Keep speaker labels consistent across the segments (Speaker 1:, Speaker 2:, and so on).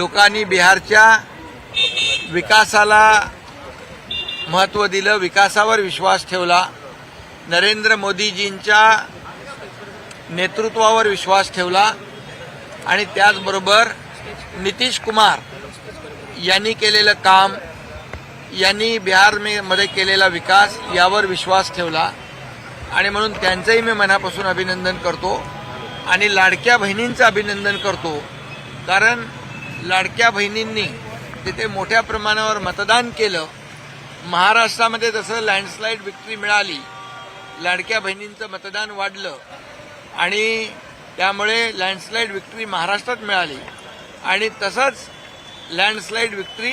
Speaker 1: लोकांनी बिहारच्या विकासाला महत्त्व दिलं विकासावर विश्वास ठेवला. नरेंद्र मोदीजींच्या नेतृत्वावर विश्वास ठेवला. आणि त्याचबरोबर नितीश कुमार यांनी केलेलं काम यांनी बिहारमध्ये केलेला विकास यावर विश्वास ठेवला. आणि म्हणून त्यांचंही मी मनापासून अभिनंदन करतो. आणि लाडक्या बहिणींचं अभिनंदन करतो. कारण लाडक्या बहिणींनी तिथे मोठ्या प्रमाणावर मतदान केलं. महाराष्ट्रामध्ये जसं लँडस्लाईड विक्ट्री मिळाली लाडक्या बहिणींचं मतदान वाढलं आणि त्यामुळे लँडस्लाईड विक्ट्री महाराष्ट्रात मिळाली. आणि तसंच लँडस्लाईड विक्ट्री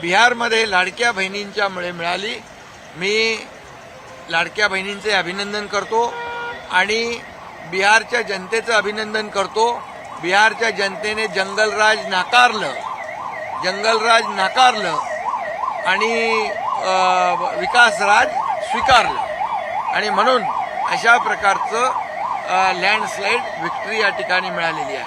Speaker 1: बिहारमध्ये लाडक्या बहिणींच्यामुळे मिळाली. मी लाडक्या बहिणींचे अभिनंदन करतो आणि बिहारच्या जनतेचं अभिनंदन करतो. बिहारच्या जनतेने जंगलराज नाकारलं जंगलराज नाकारलं आणि विकासराज स्वीकारलं. आणि म्हणून अशा प्रकारचं लँडस्लाईड विक्ट्री या ठिकाणी मिळालेली आहे.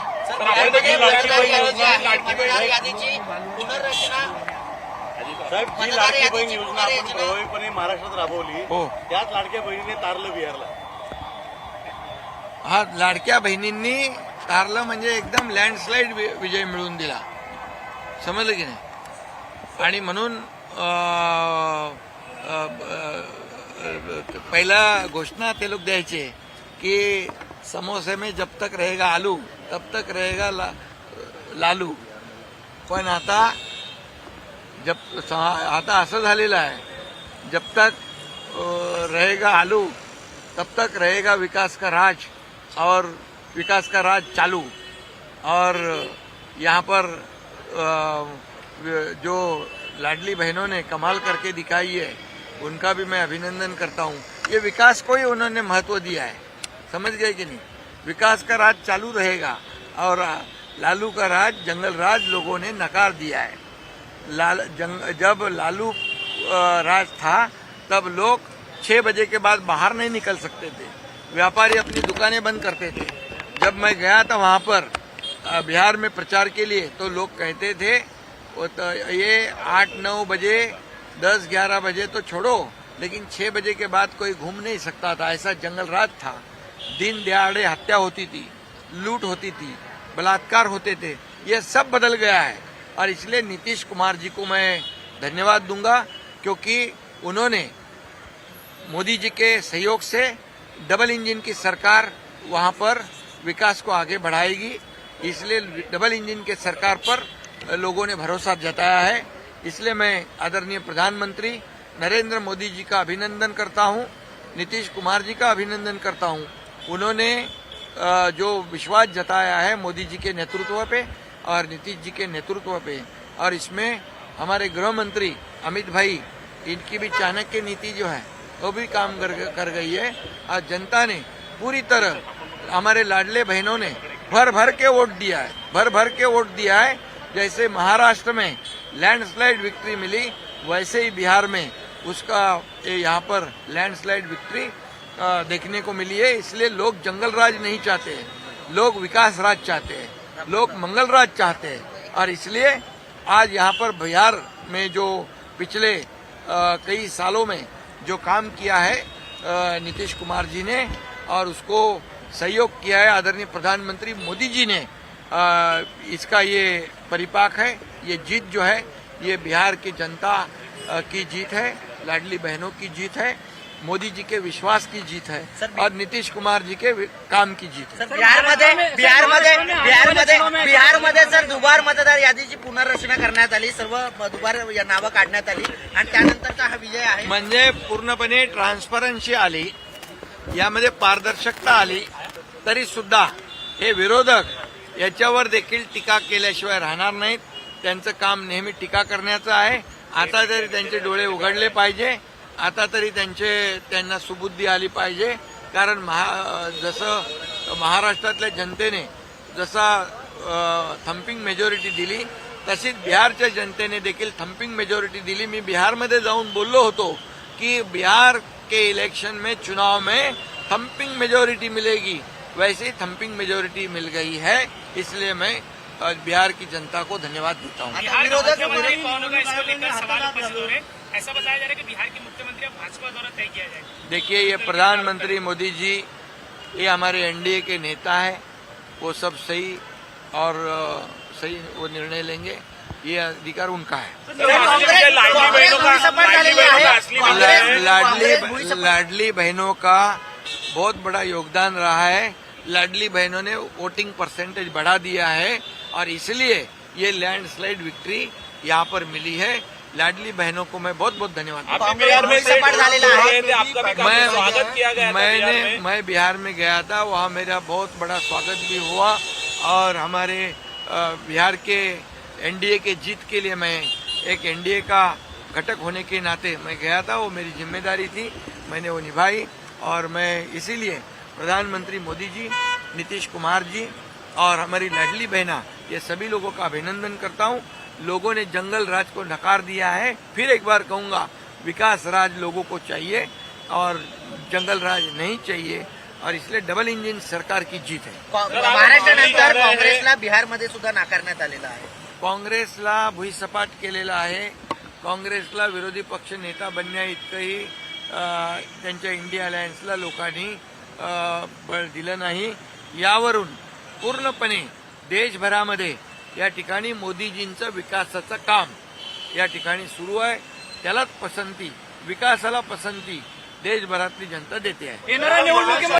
Speaker 2: साहेब जी लाडकी बहीण योजना आपण प्रभावीपणे महाराष्ट्रात राबवली
Speaker 1: हो.
Speaker 2: त्याच लाडक्या बहिणीने तारलं बिहारला.
Speaker 1: हा लाडक्या बहिणींनी तारलं म्हणजे एकदम लँडस्लाईड वि- विजय मिळवून दिला. समजलं की नाही? आणि म्हणून पहिला घोषणा ते लोक द्यायचे की समोसे में जब तक रहेगा आलू तब तक रहेगा ला, लालू. पण आता जब आता असं झालेलं आहे जब तक रहेगा आलू तब तक रहेगा विकास का राज और विकास का राज चालू। और यहाँ पर जो लाडली बहनों ने कमाल करके दिखाई है, उनका भी मैं अभिनंदन करता हूँ। ये विकास को ही उन्होंने महत्व दिया है। समझ गए कि नहीं? विकास का राज चालू रहेगा, और लालू का राज, जंगल राज लोगों ने नकार दिया है। लाल, जंग, जब लालू राज था, तब लोग छः बजे के बाद बाहर नहीं निकल सकते थे। व्यापारी अपनी दुकानें बंद करते थे। जब मैं गया था वहाँ पर बिहार में प्रचार के लिए तो लोग कहते थे वो तो ये आठ, नौ बजे, दस, ग्यारह बजे तो छोड़ो, लेकिन छः बजे के बाद कोई घूम नहीं सकता था, ऐसा जंगल राज था। दिन दिहाड़े हत्या होती थी, लूट होती थी, बलात्कार होते थे, ये सब बदल गया है। और इसलिए नीतीश कुमार जी को मैं धन्यवाद दूँगा, क्योंकि उन्होंने मोदी जी के सहयोग से डबल इंजन की सरकार वहाँ पर विकास को आगे बढ़ाएगी। इसलिए डबल इंजन के सरकार पर लोगों ने भरोसा जताया है। इसलिए मैं आदरणीय प्रधानमंत्री नरेंद्र मोदी जी का अभिनंदन करता हूँ नीतीश कुमार जी का अभिनंदन करता हूँ। उन्होंने जो विश्वास जताया है मोदी जी के नेतृत्व पे और नीतीश जी के नेतृत्व पे। और इसमें हमारे गृह मंत्री अमित भाई इनकी भी चाणक्य नीति जो है वो भी काम कर, कर गई है। और जनता ने पूरी तरह हमारे लाडले बहनों ने भर भर के वोट दिया है, भर भर के वोट दिया है। जैसे महाराष्ट्र में लैंडस्लाइड विक्ट्री मिली, वैसे ही बिहार में उसका यहाँ पर लैंडस्लाइड विक्ट्री देखने को मिली है। इसलिए लोग जंगल राज नहीं चाहते हैं, लोग विकास राज चाहते हैं, लोग मंगल राज चाहते हैं। और इसलिए आज यहाँ पर बिहार में जो पिछले कई सालों में जो काम किया है नीतीश कुमार जी ने और उसको सहयोग किया है आदरणीय प्रधानमंत्री मोदी जी ने। अ, इसका ये परिपाक है ये जीत जो है ये बिहार की जनता की जीत है लाडली बहनों की जीत है मोदी जी के विश्वास की जीत है और नीतीश कुमार जी के काम की जीत है।
Speaker 3: बिहारमध्ये बिहारमध्ये बिहारमध्ये बिहारमध्ये सर दुबार मतदार यादीची पुनर्रचना करण्यात आली सर्व दुबार या नावं काढण्यात आली आणि त्यानंतरचा हा विजय आहे.
Speaker 1: म्हणजे पूर्णपणे ट्रान्सपरन्सी आली यामध्ये पारदर्शकता आली तरी सुद्धा हे विरोधक याच्यावर देखील टीका केल्याशिवाय राहणार नाहीत. त्यांचं काम नेहमी टीका करण्याचं आहे. आता तरी त्यांचे डोळे उघडले पाहिजे. आता तरी त्यांचे त्यांना सुबुद्धी आली पाहिजे. कारण महा जसं महाराष्ट्रातल्या जनतेने जसा थम्पिंग मेजॉरिटी दिली तशीच बिहारच्या जनतेने देखील थम्पिंग मेजॉरिटी दिली. मी बिहारमध्ये जाऊन बोललो होतो की बिहार के इलेक्शन में चुनाव में थम्पिंग मेजॉरिटी मिलेगी. वैसे ही थम्पिंग मेजोरिटी मिल गई है इसलिए मैं बिहार की जनता को धन्यवाद देता हूँ।
Speaker 3: आता विरोधक
Speaker 4: मुख्यमंत्री
Speaker 3: विरोधक-
Speaker 4: कौन होगा? इसको लेकर सवाल उपस्थित रहे। ऐसा बताया जा रहा है कि बिहार के मुख्यमंत्री अब भाजपा द्वारा तय किया जाएगा।
Speaker 1: देखिए ये प्रधानमंत्री मोदी जी ये हमारे एनडीए के नेता है वो सब सही और सही वो निर्णय लेंगे ये अधिकार उनका है। ला- लाडली लाडली बहनों का बहुत बड़ा योगदान रहा है। लाडली बहनों ने वोटिंग परसेंटेज बढ़ा दिया है और इसलिए ये लैंडस्लाइड विक्ट्री यहाँ पर मिली है। लाडली बहनों को मैं बहुत बहुत धन्यवाद मैंने
Speaker 2: मैं।
Speaker 1: बिहार में गया था वहाँ मेरा बहुत बड़ा स्वागत भी हुआ और हमारे बिहार के एनडीए के जीत के लिए मैं एक एनडीए का घटक होने के नाते मैं गया था वो मेरी ज़िम्मेदारी थी मैंने वो निभाई और मैं इसीलिए प्रधानमंत्री मोदी जी नीतीश कुमार जी और हमारी लाडली बहना ये सभी लोगों का अभिनंदन करता हूँ। लोगों ने जंगल राज को नकार दिया है। फिर एक बार कहूँगा विकास राज लोगों को चाहिए और जंगल राज नहीं चाहिए और इसलिए डबल इंजिन सरकार की जीत है।
Speaker 3: काँ- महाराष्ट्रानंतर काँग्रेसला बिहारमध्ये सुद्धा नाकारण्यात आलेला आहे.
Speaker 1: काँग्रेसला भुईसपाट केलेला आहे. काँग्रेसला विरोधी पक्ष नेता बनण्या इतकंही अ, त्यांच्या इंडिया अलायन्सला लोकांनी बळ दिलं नाही. यावरून पूर्णपणे देशभरामध्ये या ठिकाणी मोदीजींचं विकासाचं काम या ठिकाणी सुरू आहे. त्यालाच पसंती विकासाला पसंती देशभरातली जनता देते आहे.